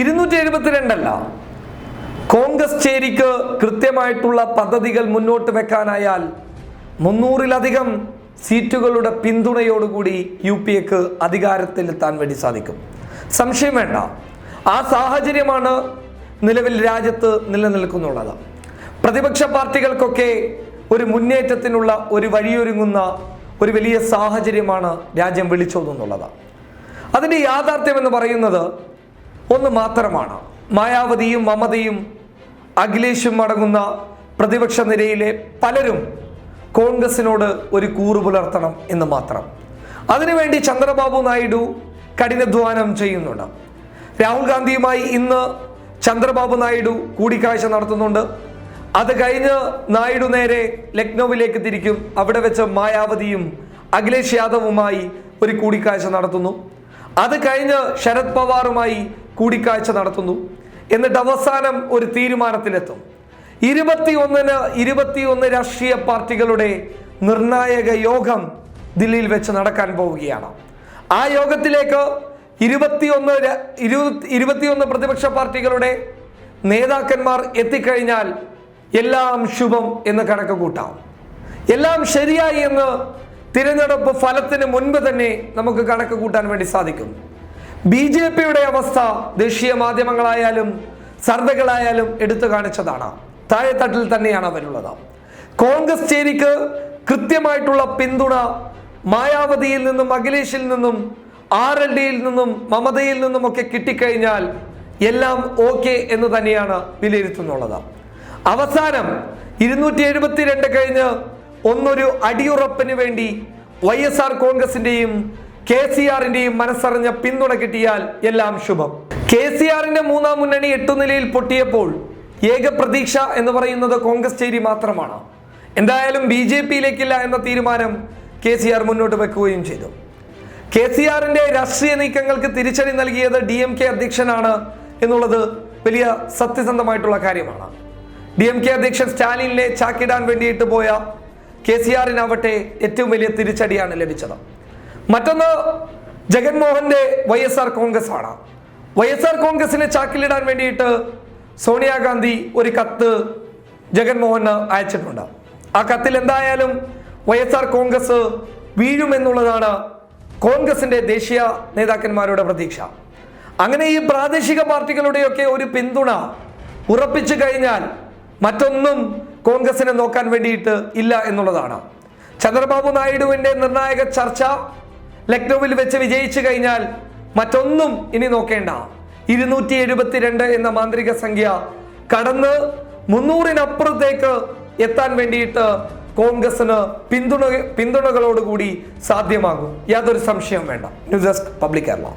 ഇരുന്നൂറ്റി എഴുപത്തിരണ്ടല്ല കോൺഗ്രസ് ചേരിക്ക് കൃത്യമായിട്ടുള്ള പദ്ധതികൾ മുന്നോട്ട് വെക്കാനായാൽ മുന്നൂറിലധികം സീറ്റുകളുടെ പിന്തുണയോടുകൂടി യു പി എക്ക് അധികാരത്തിലെത്താൻ വേണ്ടി സാധിക്കും. സംശയം വേണ്ട. ആ സാഹചര്യമാണ് നിലവിൽ രാജ്യത്ത് നിലനിൽക്കുന്നുള്ളത്. പ്രതിപക്ഷ പാർട്ടികൾക്കൊക്കെ ഒരു മുന്നേറ്റത്തിനുള്ള ഒരു വഴിയൊരുങ്ങുന്ന ഒരു വലിയ സാഹചര്യമാണ് രാജ്യം വിളിച്ചോതുന്നുള്ളത്. അതിന്റെ യാഥാർത്ഥ്യം എന്ന് പറയുന്നത് ഒന്ന് മാത്രമാണ്. മായാവതിയും മമതയും അഖിലേഷും അടങ്ങുന്ന പ്രതിപക്ഷ നിരയിലെ പലരും കോൺഗ്രസിനോട് ഒരു കൂറ് പുലർത്തണം എന്ന് മാത്രം. അതിനുവേണ്ടി ചന്ദ്രബാബു നായിഡു കഠിനാധ്വാനം ചെയ്യുന്നുണ്ട്. രാഹുൽ ഗാന്ധിയുമായി ഇന്ന് ചന്ദ്രബാബു നായിഡു കൂടിക്കാഴ്ച നടത്തുന്നുണ്ട്. അത് കഴിഞ്ഞ് നായിഡു നേരെ ലക്നൌവിലേക്ക് തിരിക്കും. അവിടെ വെച്ച് മായാവതിയും അഖിലേഷ് യാദവുമായി ഒരു കൂടിക്കാഴ്ച നടത്തുന്നു. അത് കഴിഞ്ഞ് ശരത് പവാറുമായി കൂടിക്കാഴ്ച നടത്തുന്നു. എന്നിട്ട് അവസാനം ഒരു തീരുമാനത്തിലെത്തും. ഇരുപത്തിയൊന്നിന് ഇരുപത്തിയൊന്ന് രാഷ്ട്രീയ പാർട്ടികളുടെ നിർണായക യോഗം ദില്ലിയിൽ വെച്ച് നടക്കാൻ പോവുകയാണ്. ആ യോഗത്തിലേക്ക് ഇരുപത്തിയൊന്ന് ഇരുപത്തി ഇരുപത്തിയൊന്ന് പ്രതിപക്ഷ പാർട്ടികളുടെ നേതാക്കന്മാർ എത്തിക്കഴിഞ്ഞാൽ എല്ലാം ശുഭം എന്ന് കണക്ക് കൂട്ടാം. എല്ലാം ശരിയായി എന്ന് തിരഞ്ഞെടുപ്പ് ഫലത്തിന് മുൻപ് തന്നെ നമുക്ക് കണക്ക് കൂട്ടാൻ വേണ്ടി സാധിക്കും. ബി ജെ പിയുടെ അവസ്ഥ ദേശീയ മാധ്യമങ്ങളായാലും സർവേകളായാലും എടുത്തു കാണിച്ചതാണ്. താഴെത്തട്ടിൽ തന്നെയാണ് അവരുള്ളത്. കോൺഗ്രസ് ചേരിക്ക് കൃത്യമായിട്ടുള്ള പിന്തുണ മായാവതിയിൽ നിന്നും അഖിലേഷിൽ നിന്നും ആർ എൽ ഡിയിൽ നിന്നും മമതയിൽ നിന്നും ഒക്കെ കിട്ടിക്കഴിഞ്ഞാൽ എല്ലാം ഓക്കെ എന്ന് തന്നെയാണ് വിലയിരുത്തുന്നുള്ളത്. അവസാനം ഇരുന്നൂറ്റി എഴുപത്തിരണ്ട് കഴിഞ്ഞ് ഒന്നൊരു അടിയുറപ്പിന് വേണ്ടി വൈ എസ് ആർ കോൺഗ്രസിന്റെയും കെ സി ആറിന്റെയും മനസ്സറിഞ്ഞ പിന്തുണ കിട്ടിയാൽ എല്ലാം ശുഭം. കെ സി ആറിന്റെ മൂന്നാം മുന്നണി എട്ടു നിലയിൽ പൊട്ടിയപ്പോൾ ഏക പ്രതീക്ഷ എന്ന് പറയുന്നത് കോൺഗ്രസ് ചേരി മാത്രമാണ്. എന്തായാലും ബി ജെ പിയിലേക്കില്ല എന്ന തീരുമാനം കെ സി ആർ മുന്നോട്ട് വെക്കുകയും ചെയ്തു. കെ സി ആറിന്റെ രാഷ്ട്രീയ നീക്കങ്ങൾക്ക് തിരിച്ചടി നൽകിയത് ഡി എം കെ അധ്യക്ഷനാണ് എന്നുള്ളത് വലിയ സത്യസന്ധമായിട്ടുള്ള കാര്യമാണ്. ഡി എം കെ അധ്യക്ഷൻ സ്റ്റാലിനെ ചാക്കിടാൻ വേണ്ടിയിട്ട് പോയ കെ സി ആറിനാവട്ടെ ഏറ്റവും വലിയ തിരിച്ചടിയാണ് ലഭിച്ചത്. മറ്റൊന്ന് ജഗൻമോഹന്റെ വൈ എസ് ആർ കോൺഗ്രസ് ആണ് വൈ എസ് ആർ കോൺഗ്രസിനെ ചാക്കിലിടാൻ വേണ്ടിയിട്ട് സോണിയാഗാന്ധി ഒരു കത്ത് ജഗൻമോഹന് അയച്ചിട്ടുണ്ട്. ആ കത്തിൽ എന്തായാലും വൈ എസ് ആർ കോൺഗ്രസ് വീഴുമെന്നുള്ളതാണ് കോൺഗ്രസിന്റെ ദേശീയ നേതാക്കന്മാരുടെ പ്രതീക്ഷ. അങ്ങനെ ഈ പ്രാദേശിക പാർട്ടികളുടെയൊക്കെ ഒരു പിന്തുണ ഉറപ്പിച്ചു കഴിഞ്ഞാൽ മറ്റൊന്നും കോൺഗ്രസിനെ നോക്കാൻ വേണ്ടിയിട്ട് ഇല്ല എന്നുള്ളതാണ്. ചന്ദ്രബാബു നായിഡുവിന്റെ നിർണായക ചർച്ച ലക്നൌവിൽ വെച്ച് വിജയിച്ചു കഴിഞ്ഞാൽ മറ്റൊന്നും ഇനി നോക്കേണ്ട. ഇരുന്നൂറ്റി എഴുപത്തിരണ്ട് എന്ന മാന്ത്രിക സംഖ്യ കടന്ന് മുന്നൂറിനപ്പുറത്തേക്ക് എത്താൻ വേണ്ടിയിട്ട് കോൺഗ്രസിന് പിന്തുണ പിന്തുണകളോടുകൂടി സാധ്യമാകും. യാതൊരു സംശയവും വേണ്ട. News desk public Kerala.